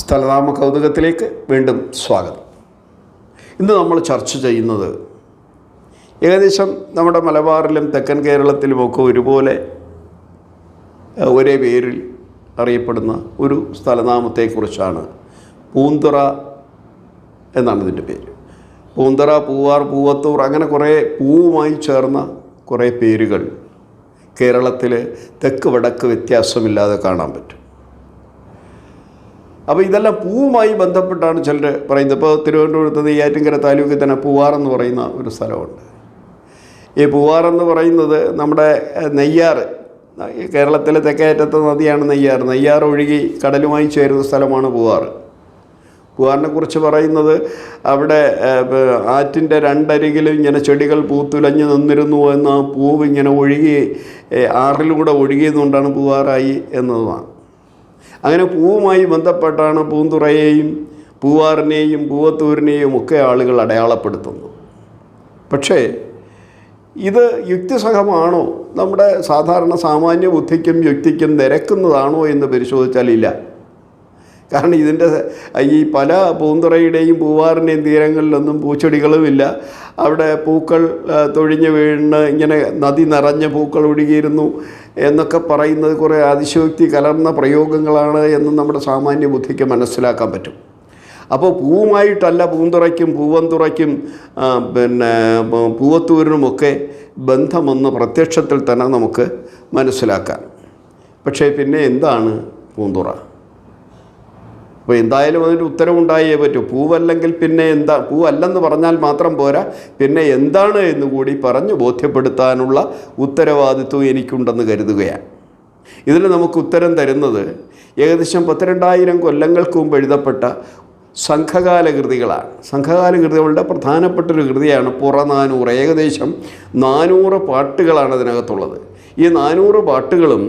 സ്ഥലനാമ കൗതുകത്തിലേക്ക് വീണ്ടും സ്വാഗതം. ഇന്ന് നമ്മൾ ചർച്ച ചെയ്യുന്നത് ഏകദേശം നമ്മുടെ മലബാറിലും തെക്കൻ കേരളത്തിലുമൊക്കെ ഒരുപോലെ ഒരേ പേരിൽ അറിയപ്പെടുന്ന ഒരു സ്ഥലനാമത്തെക്കുറിച്ചാണ് പൂന്തുറ എന്നാണ് ഇതിന്റെ പേര്. പൂന്തറ പൂവാർ പൂവത്തൂർ അങ്ങനെ കുറേ പൂവുമായി ചേർന്ന കുറേ പേരുകൾ കേരളത്തിൽ തെക്ക് വടക്ക് വ്യത്യാസമില്ലാതെ കാണാൻ പറ്റും. അപ്പോൾ ഇതെല്ലാം പൂവുമായി ബന്ധപ്പെട്ടാണ് ചിലർ പറയുന്നത്. ഇപ്പോൾ തിരുവനന്തപുരത്ത് നെയ്യാറ്റിൻകര താലൂക്കിൽ തന്നെ പൂവാർ എന്ന് പറയുന്ന ഒരു സ്ഥലമുണ്ട്. ഈ പൂവാർ എന്ന് പറയുന്നത് നമ്മുടെ നെയ്യാറ്. കേരളത്തിലെ തെക്കേയറ്റത്തെ നദിയാണ് നെയ്യാർ നെയ്യാർ ഒഴുകി കടലുമായി ചേരുന്ന സ്ഥലമാണ് പൂവാർ പൂവാറിനെ കുറിച്ച് പറയുന്നത് അവിടെ ആറ്റിന്റെ രണ്ടരികിലും ഇങ്ങനെ ചെടികൾ പൂത്തുലഞ്ഞ് നിന്നിരുന്നു എന്ന് പൂവ് ഇങ്ങനെ ഒഴുകി ആറിലൂടെ ഒഴുകിയതുകൊണ്ടാണ് പൂവാറായി എന്നതുമാണ്. അങ്ങനെ പൂവുമായി ബന്ധപ്പെട്ടാണ് പൂന്തുറയെയും പൂവാറിനെയും പൂവത്തൂരിനെയും ഒക്കെ ആളുകൾ അടയാളപ്പെടുത്തുന്നു പക്ഷേ ഇത് യുക്തിസഹമാണോ? നമ്മുടെ സാധാരണ സാമാന്യ ബുദ്ധിക്കും യുക്തിക്കും നിരക്കുന്നതാണോ എന്ന് പരിശോധിച്ചാൽ ഇല്ല. കാരണം ഇതിന്റെ ഈ പല പൂന്തുറയുടെയും പൂവാറിന്റെയും തീരങ്ങളിലൊന്നും പൂച്ചെടികളുമില്ല. അവിടെ പൂക്കൾ തൊഴിഞ്ഞ് വീണ് ഇങ്ങനെ നദി നിറഞ്ഞ പൂക്കൾ ഒഴുകിയിരുന്നു എന്നൊക്കെ പറയുന്നത് കുറേ അതിശയോക്തി കലർന്ന പ്രയോഗങ്ങളാണ് എന്ന് നമ്മുടെ സാമാന്യ ബുദ്ധിക്ക് മനസ്സിലാക്കാൻ പറ്റും. അപ്പോൾ പൂവുമായിട്ടല്ല പൂന്തുറയ്ക്കും പൂവന്തുറയ്ക്കും പിന്നെ പൂവത്തൂരിനുമൊക്കെ ബന്ധമെന്ന് പ്രത്യക്ഷത്തിൽ തന്നെ നമുക്ക് മനസ്സിലാക്കാം. പക്ഷേ പിന്നെ എന്താണ് പൂന്തുറ? അപ്പോൾ എന്തായാലും അതിന്റെ ഉത്തരവുണ്ടായേ പറ്റൂ. പൂവല്ലെങ്കിൽ പിന്നെ എന്താ പൂവല്ലെന്ന് പറഞ്ഞാൽ മാത്രം പോരാ. പിന്നെ എന്താണ് എന്ന് കൂടി പറഞ്ഞ് ബോധ്യപ്പെടുത്താനുള്ള ഉത്തരവാദിത്വം എനിക്കുണ്ടെന്ന് കരുതുകയാണ്. ഇതിന് നമുക്ക് ഉത്തരം തരുന്നത് ഏകദേശം പത്തിരണ്ടായിരം കൊല്ലങ്ങൾക്ക് മുമ്പ് എഴുതപ്പെട്ട സംഘകാല കൃതികളാണ് സംഘകാല കൃതികളുടെ പ്രധാനപ്പെട്ട ഒരു കൃതിയാണ് പുറനാനൂറ്. ഏകദേശം നാനൂറ് പാട്ടുകളാണ് അതിനകത്തുള്ളത്. ഈ നാനൂറ് പാട്ടുകളും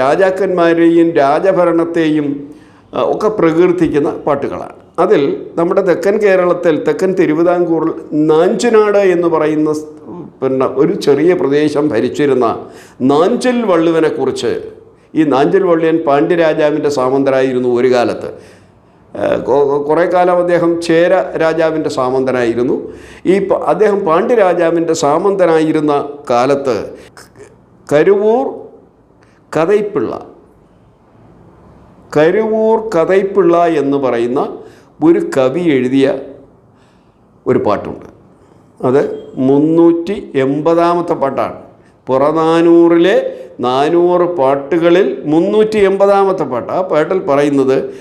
രാജാക്കന്മാരെയും രാജഭരണത്തെയും ഒക്കെ പ്രകീർത്തിക്കുന്ന പാട്ടുകളാണ്. അതിൽ നമ്മുടെ തെക്കൻ കേരളത്തിൽ തെക്കൻ തിരുവിതാംകൂറിൽ നാഞ്ചനാട് എന്ന് പറയുന്ന പിന്നെ ഒരു ചെറിയ പ്രദേശം ഭരിച്ചിരുന്ന നാഞ്ചൽ വള്ളുവിനെക്കുറിച്ച് ഈ നാഞ്ചൽ വള്ളിയൻ പാണ്ഡ്യരാജാവിന്റെ സാമന്തരായിരുന്നു ഒരു കാലത്ത്. കുറേ കാലം അദ്ദേഹം ചേര രാജാവിന്റെ സാമന്തനായിരുന്നു. ഈ അദ്ദേഹം പാണ്ഡ്യരാജാവിന്റെ സാമന്തനായിരുന്ന കാലത്ത് കരുവൂർ കഥൈപ്പിള്ള കരുവൂർ കഥൈപ്പിള്ള എന്ന് പറയുന്ന ഒരു കവി എഴുതിയ ഒരു പാട്ടുണ്ട്. അത് മുന്നൂറ്റി എൺപതാമത്തെ പാട്ടാണ്. പുറനാനൂറിലെ നാനൂറ് പാട്ടുകളിൽ മുന്നൂറ്റി എൺപതാമത്തെ പാട്ട്. ആ പാട്ടിൽ പറയുന്നത്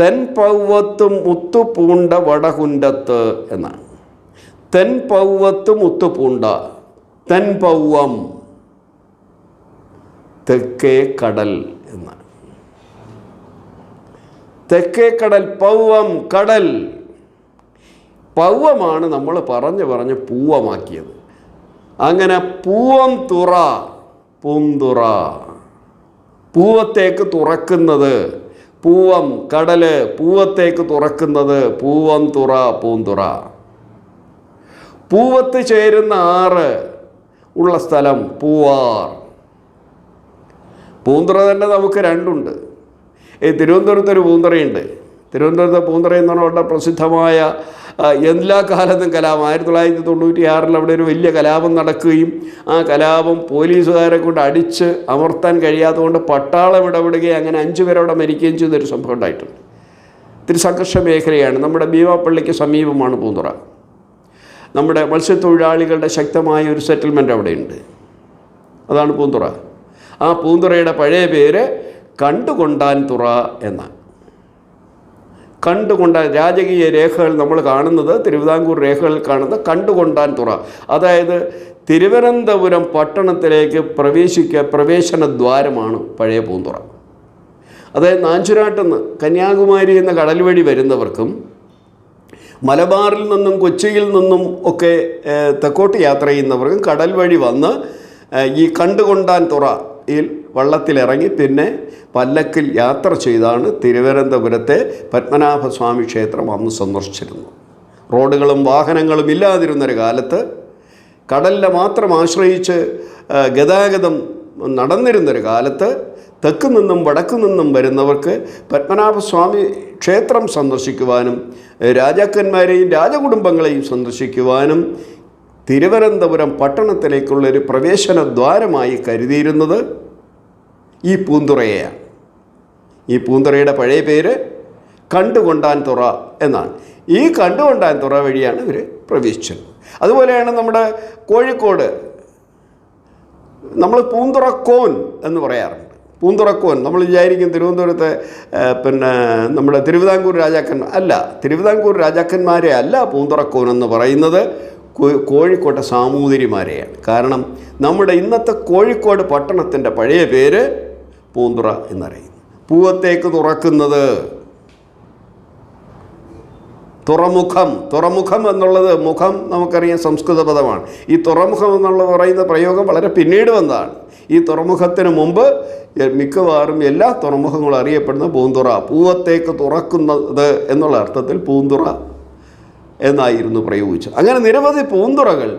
തെൻ പൗവത്തും മുത്തുപൂണ്ട വടകുണ്ടത്ത് എന്നാണ്. തെൻ പൗവത്തും മുത്തുപൂണ്ട തെൻ പൗവം തെക്കേ കടൽ തെക്കേ കടൽ പൗവം കടൽ. പൗവമാണ് നമ്മൾ പറഞ്ഞു പറഞ്ഞ് പൂവമാക്കിയത്. അങ്ങനെ പൂവം തുറ പൂന്തുറ പൂവത്തേക്ക് തുറക്കുന്നത് പൂവം കടൽ പൂവത്തേക്ക് തുറക്കുന്നത് പൂവം തുറ പൂന്തുറ പൂവത്ത് ചേരുന്ന ആറ് ഉള്ള സ്ഥലം പൂവാർ. പൂന്തുറ തന്നെ നമുക്ക് രണ്ടുണ്ട്. ഈ തിരുവനന്തപുരത്ത് ഒരു പൂന്തറയുണ്ട്. തിരുവനന്തപുരത്തെ പൂന്തറ എന്ന് പറഞ്ഞാൽ വളരെ പ്രസിദ്ധമായ എല്ലാ കാലത്തും കലാപം. ആയിരത്തി തൊള്ളായിരത്തി തൊണ്ണൂറ്റി ആറിൽ അവിടെ ഒരു വലിയ കലാപം നടക്കുകയും ആ കലാപം പോലീസുകാരെ കൊണ്ട് അടിച്ച് അമർത്താൻ കഴിയാത്തതുകൊണ്ട് പട്ടാളം ഇടപെടുകയും അങ്ങനെ അഞ്ചു പേര് അവിടെ മരിക്കുകയും ചെയ്തൊരു സംഭവം ഉണ്ടായിട്ടുണ്ട്. ഇത്തിരി സംഘർഷ മേഖലയാണ്. നമ്മുടെ ഭീമാപ്പള്ളിക്ക് സമീപമാണ് പൂന്തുറ. നമ്മുടെ മത്സ്യത്തൊഴിലാളികളുടെ ശക്തമായ ഒരു സെറ്റിൽമെന്റ് അവിടെയുണ്ട് അതാണ് പൂന്തുറ. ആ പൂന്തുറയുടെ പഴയ പേര് കണ്ടുകൊണ്ടാൻ തുറ എന്ന. കണ്ടുകൊണ്ട രാജകീയ രേഖകൾ നമ്മൾ കാണുന്നത് തിരുവിതാംകൂർ രേഖകൾ കാണുന്ന കണ്ടുകൊണ്ടാൻ തുറ. അതായത് തിരുവനന്തപുരം പട്ടണത്തിലേക്ക് പ്രവേശിക്ക പ്രവേശന ദ്വാരമാണ് പഴയ പൂന്തുറ. അതായത് നാഞ്ചുരാട്ടെന്ന് കന്യാകുമാരി എന്ന കടൽ വഴി വരുന്നവർക്കും മലബാറിൽ നിന്നും കൊച്ചിയിൽ നിന്നും ഒക്കെ തെക്കോട്ട് യാത്ര ചെയ്യുന്നവർക്കും കടൽ വഴി വന്ന് ഈ കണ്ടുകൊണ്ടാൻ തുറയിൽ വള്ളത്തിലിറങ്ങി പിന്നെ പല്ലക്കിൽ യാത്ര ചെയ്താണ് തിരുവനന്തപുരത്തെ പത്മനാഭസ്വാമി ക്ഷേത്രം അന്ന് സന്ദർശിച്ചിരുന്നത്. റോഡുകളും വാഹനങ്ങളും ഇല്ലാതിരുന്നൊരു കാലത്ത് കടലിനെ മാത്രം ആശ്രയിച്ച് ഗതാഗതം നടന്നിരുന്നൊരു കാലത്ത് തെക്ക് നിന്നും വടക്കു നിന്നും വരുന്നവർക്ക് പത്മനാഭസ്വാമി ക്ഷേത്രം സന്ദർശിക്കുവാനും രാജാക്കന്മാരെയും രാജകുടുംബങ്ങളെയും സന്ദർശിക്കുവാനും തിരുവനന്തപുരം പട്ടണത്തിലേക്കുള്ളൊരു പ്രവേശന ദ്വാരമായി കരുതിയിരുന്നത് ഈ പൂന്തുറയെയാണ് ഈ പൂന്തുറയുടെ പഴയ പേര് കണ്ടുകൊണ്ടാൻ തുറ എന്നാണ്. ഈ കണ്ടുകൊണ്ടാൻ തുറ വഴിയാണ് ഇവർ പ്രവേശിച്ചത്. അതുപോലെയാണ് നമ്മുടെ കോഴിക്കോട്. നമ്മൾ പൂന്തുറക്കോൻ എന്ന് പറയാറുണ്ട്. പൂന്തുറക്കോൻ. നമ്മൾ വിചാരിക്കും തിരുവനന്തപുരത്തെ പിന്നെ നമ്മുടെ തിരുവിതാംകൂർ രാജാക്കന്മാർ അല്ല തിരുവിതാംകൂർ രാജാക്കന്മാരെ അല്ല പൂന്തുറക്കോൻ എന്ന് പറയുന്നത് കോഴിക്കോട്ടെ സാമൂതിരിമാരെയാണ്. കാരണം നമ്മുടെ ഇന്നത്തെ കോഴിക്കോട് പട്ടണത്തിന്റെ പഴയ പേര് പൂന്തുറ എന്നറിയുന്നു. പൂവത്തേക്ക് തുറക്കുന്നത് തുറമുഖം. തുറമുഖം എന്നുള്ളത് മുഖം നമുക്കറിയാം സംസ്കൃത പദമാണ്. ഈ തുറമുഖം എന്നുള്ള പറയുന്ന പ്രയോഗം വളരെ പിന്നീട് വന്നതാണ്. ഈ തുറമുഖത്തിന് മുമ്പ് മിക്കവാറും എല്ലാ തുറമുഖങ്ങളും അറിയപ്പെടുന്ന പൂന്തുറ. പൂവത്തേക്ക് തുറക്കുന്നത് എന്നുള്ള അർത്ഥത്തിൽ പൂന്തുറ എന്നായിരുന്നു പ്രയോഗിച്ചത്. അങ്ങനെ നിരവധി പൂന്തുറകൾ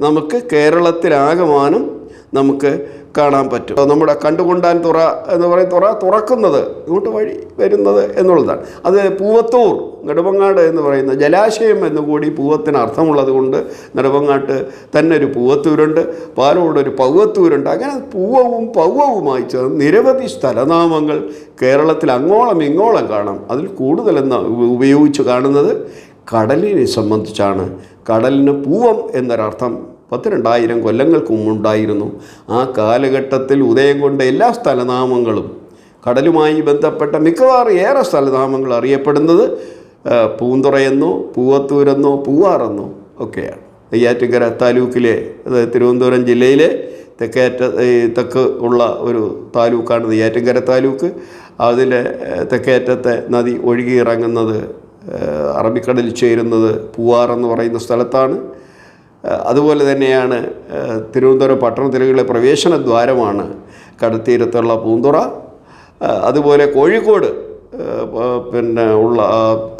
നമുക്ക് കേരളത്തിലാകമാനം നമുക്ക് കാണാൻ പറ്റും. നമ്മുടെ കണ്ടുകൊണ്ടാൻ തുറ എന്ന് പറയും. തുറ തുറക്കുന്നത് ഇങ്ങോട്ട് വഴി വരുന്നത് എന്നുള്ളതാണ്. അത് പൂവത്തൂർ നെടുമങ്ങാട് എന്ന് പറയുന്ന ജലാശയം എന്നുകൂടി പൂവത്തിന് അർത്ഥമുള്ളത് കൊണ്ട് നെടുമങ്ങാട്ട് തന്നെ ഒരു പൂവത്തൂരുണ്ട് പാലോട് ഒരു പൗവത്തൂരുണ്ട്. അങ്ങനെ പൂവവും പൗവവുമായി ചേർന്ന് നിരവധി സ്ഥലനാമങ്ങൾ കേരളത്തിൽ അങ്ങോളം ഇങ്ങോളം കാണാം. അതിൽ കൂടുതലെന്ന് ഉപയോഗിച്ച് കാണുന്നത് കടലിനെ സംബന്ധിച്ചാണ്. കടലിന് പൂവം എന്നൊരർത്ഥം പത്തിരണ്ടായിരം കൊല്ലങ്ങൾക്ക് മുമ്പുണ്ടായിരുന്നു. ആ കാലഘട്ടത്തിൽ ഉദയം കൊണ്ട എല്ലാ സ്ഥലനാമങ്ങളും കടലുമായി ബന്ധപ്പെട്ട മിക്കവാറും ഏറെ സ്ഥലനാമങ്ങൾ അറിയപ്പെടുന്നത് പൂന്തുറയെന്നോ പൂവത്തൂരെന്നോ പൂവാറെന്നോ ഒക്കെയാണ്. നെയ്യാറ്റിൻകര താലൂക്കിലെ തിരുവനന്തപുരം ജില്ലയിലെ തെക്കേറ്റ തെക്ക് ഉള്ള ഒരു താലൂക്കാണ് നെയ്യാറ്റിൻകര താലൂക്ക്. അതിലെ തെക്കേറ്റത്തെ നദി ഒഴുകിയിറങ്ങുന്നത് അറബിക്കടലിൽ ചേരുന്നത് പൂവാർ എന്ന് പറയുന്ന സ്ഥലത്താണ്. അതുപോലെ തന്നെയാണ് തിരുവനന്തപുരം പട്ടണത്തിലെ പ്രവേശന ദ്വാരമാണ് കടത്തീരത്തുള്ള പൂന്തുറ. അതുപോലെ കോഴിക്കോട് പിന്നെ ഉള്ള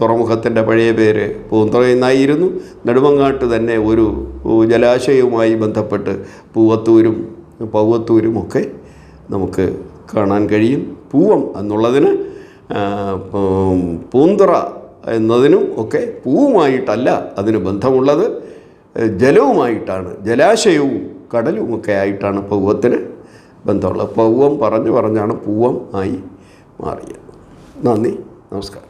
തുറമുഖത്തിന്റെ പഴയ പേര് പൂന്തുറ എന്നായിരുന്നു. നെടുമങ്ങാട്ട് തന്നെ ഒരു ജലാശയവുമായി ബന്ധപ്പെട്ട് പൂവത്തൂരും പൗവത്തൂരും ഒക്കെ നമുക്ക് കാണാൻ കഴിയും. പൂവം എന്നുള്ളതിന് പൂന്തുറ എന്നതിനും ഒക്കെ പൂവുമായിട്ടല്ല അതിന് ബന്ധമുള്ളത്. ജലവുമായിട്ടാണ് ജലാശയവും കടലുമൊക്കെ ആയിട്ടാണ് പൗവത്തിന് ബന്ധമുള്ളത്. പൗവം പറഞ്ഞു പറഞ്ഞാണ് പൂവം ആയി മാറിയത്. നന്ദി നമസ്കാരം.